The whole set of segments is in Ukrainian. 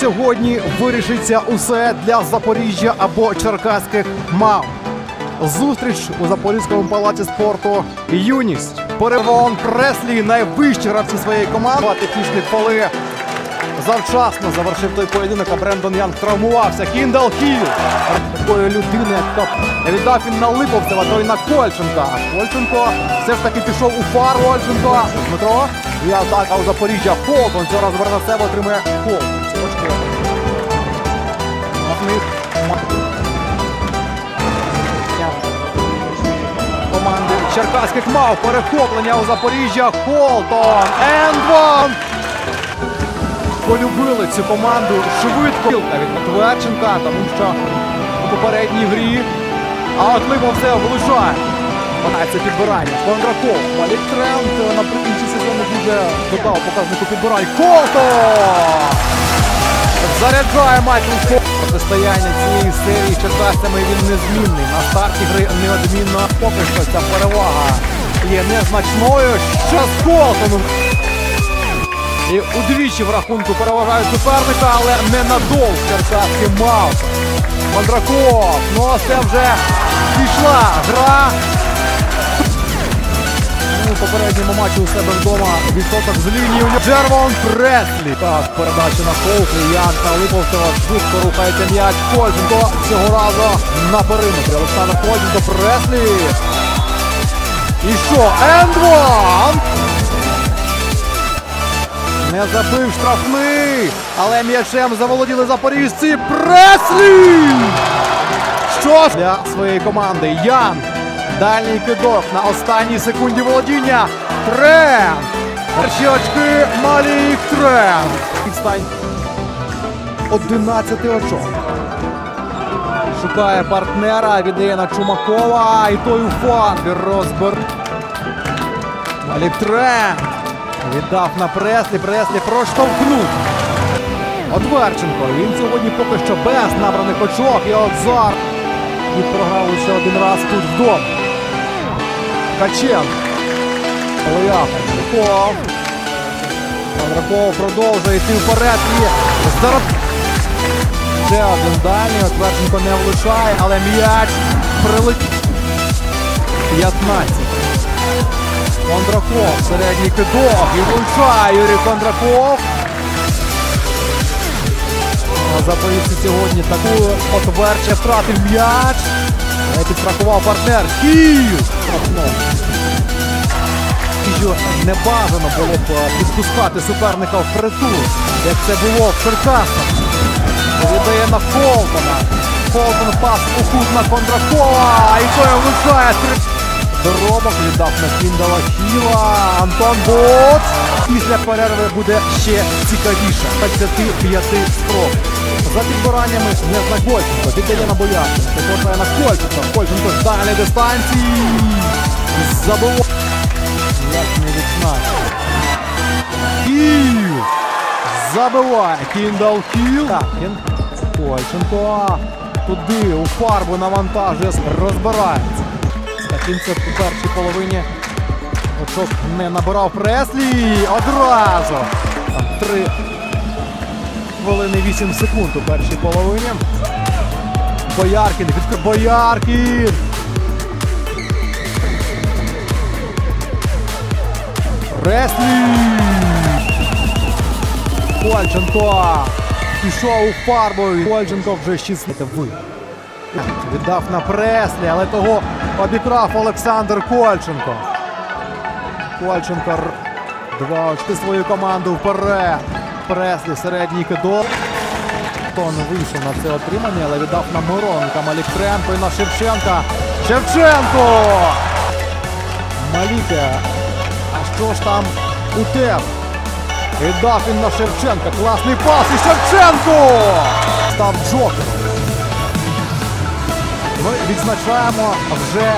сьогодні вирішиться усе для Запоріжжя або Черкаських мав. Зустріч у Запорізькому палаці спорту Юність. Перевон Преслі найвищі гравці своєї команди. Технічні поли. Завчасно завершив той поєдинок, а Брендон Янг травмувався. Кіндал Хіл. Такої людини, яка віддав він на Липовцева, то й на Кольченка. А Кольченко все ж таки пішов у фар Кольченко. Дмитро. І атака у Запоріжжя. Холтон цього разу на себе отримує Холтон. Них команди черкаських мав перехоплення у Запоріжжя. Холтон. Ендвон. Полюбили цю команду швидко від Матверченка, тому що у попередній грі. А от Липов все влучає. Це підбирання. Кондраков. Валік Тренд наприкінці сезону дуже додав показнику підбирань. Колто! Заряджає Майкл Фо. Цієї серії з він незмінний. На старті гри неодмінно поки що ця перевага є незначною. Що з Колтоном? І удвічі в рахунку переважають суперника, але ненадовго черкаський мав. Мандраков. Ну а це вже пішла гра. Попередньому матчі у себе вдома відсоток з лінії. Джервон Преслі. Так, передача на Холфлі. Янка Липовцева швидко рухається м'яч. Кольченко цього разу на периметрі. Олександр Кольченко Преслі. І що? Ендван! Не забив штрафний, але м'ячем заволоділи запоріжці. Преслі! Що ж для своєї команди? Ян. Дальній кидок на останній секунді володіння. Тренд. Перші очки Малік Тренд. Відстань 11 очок. Шукає партнера, віддає на Чумакова. І той у фанбір розбер. Малік Тренд. Віддав на Преслі, Преслі проштовхнув. От Верченко. Він сьогодні поки що без набраних очок. І от зараз він програв лише один раз тут вдома. Качен. Олеяк. Андраков. Андраков продовжує йти вперед. І зараз ще один дальній. От Верченко не влучає, але м'яч прилетів. 15. Кондраков, середній кидок і влучає Юрій Кондраков. Запорізьці сьогодні таку от Верче втратив м'яч. Підстрахував партнер. Київ! Що не бажано було б е, підпускати суперника в притул, як це було в Черкасах. Віддає на Фолтона. Фолтон пас у кут на Кондракова. І той влучає. Доробок віддав на Кіндала Хіла. Антон Бот. Після перерви буде ще цікавіше. 25 спроб. За підбираннями не Кольченко. Віддає на Боярченко. Покотає на Кольченко. Кольченко з дальньої дистанції. Забиває. Як не відзначив. Київ. Забиває. Кіндал Хіл. Так, Кін. Кольченко. Туди у фарбу навантажує. Розбирається. Кінця у першій половині очок не набирав Преслі. Одразу. Там 3 хвилини 8 секунд у першій половині. Бояркін. Відкр... Бояркін. Преслі. Кольченко. Пішов у фарбу. Кольченко вже 6 ви. Віддав на Преслі, але того обікрав Олександр Кольченко. Кольченко два очки свою команду вперед. Преслі середній кидок. Хто не вийшов на це отримання, але віддав на Мироненка Маліктренко і на Шевченка. Шевченко! Маліке. А що ж там у тебе? Віддав він на Шевченка. Класний пас і Шевченко! Став джокером. Ми відзначаємо вже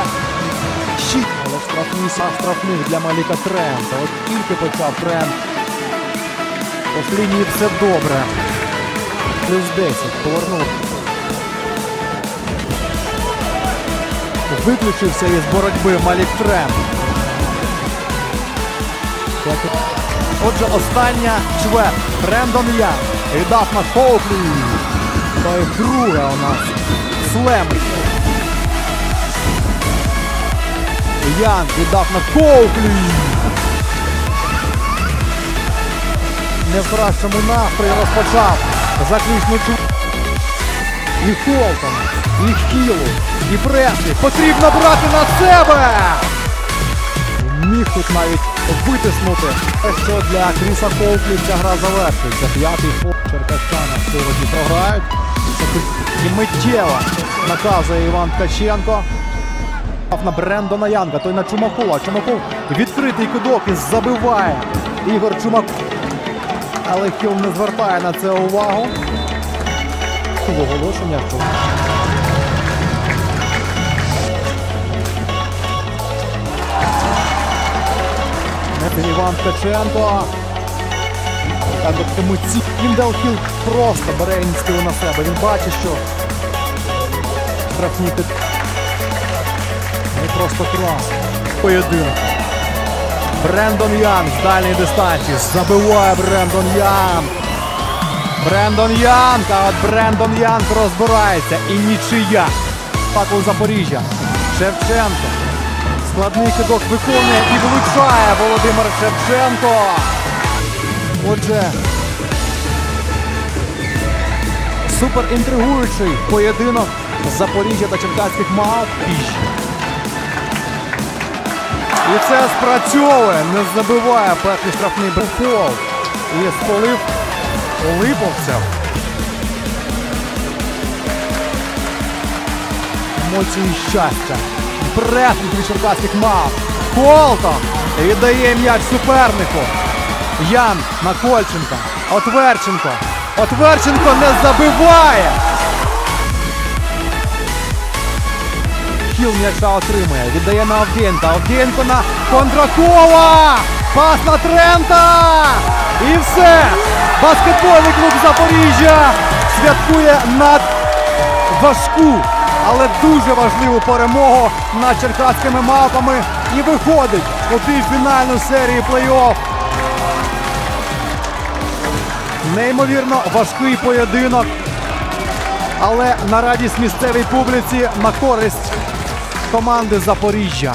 щит, але штрафні са штрафних для Маліка Трента. От тільки почав тренд. По лінії все добре. Плюс 10. Повернув. Виключився із боротьби Малік Трент. Отже, остання чверть. Брендон Ян Віддав на Коуплі. То і друге у нас. Слем. Янг віддав на Коуплі. Не в кращому настрої розпочав заключну чу. І Холтон, і Хілу, і Преслі. Потрібно брати на себе! Міг тут навіть витиснути. Що для Кріса Холтлі ця гра завершується. П'ятий фол Черкащана сьогодні програють. І миттєво наказує Іван Ткаченко. На Брендона Янга, той на Чумакова. Чумаков відкритий кудок і забиває Ігор Чумаков. Але Хіл не звертає на це увагу. Оголошення, Іван Ткаченко. Так от емоцій. Кіндал Хіл просто бере ініціативу на себе. Він бачить, що штрафні під... Просто клас. Поєдинок. Брендон Янг з дальньої дистанції. Забиває Брендон Янг. Брендон Янг, а от Брендон Янг розбирається. І нічия. Факел Запоріжжя. Шевченко. Складний кидок виконує і влучає Володимир Шевченко. Отже, супер інтригуючий поєдинок Запоріжжя та Черкаських мав. І це спрацьовує, не забиває перший штрафний брехол. І сполив липовця. Емоції щастя. Пресинг від черкаських мав. Колтон віддає м'яч супернику. Ян на Кольченка. Отверченко. Отверченко не забиває. Хіл м'яча отримує. Віддає на Авдієнка. Авдієнко на Кондракова. Пас на Трента. І все. Баскетбольний клуб Запоріжжя святкує над важку, але дуже важливу перемогу над черкаськими мавпами і виходить у півфінальну серію плей-офф. Неймовірно важкий поєдинок, але на радість місцевій публіці на користь команди Запоріжжя.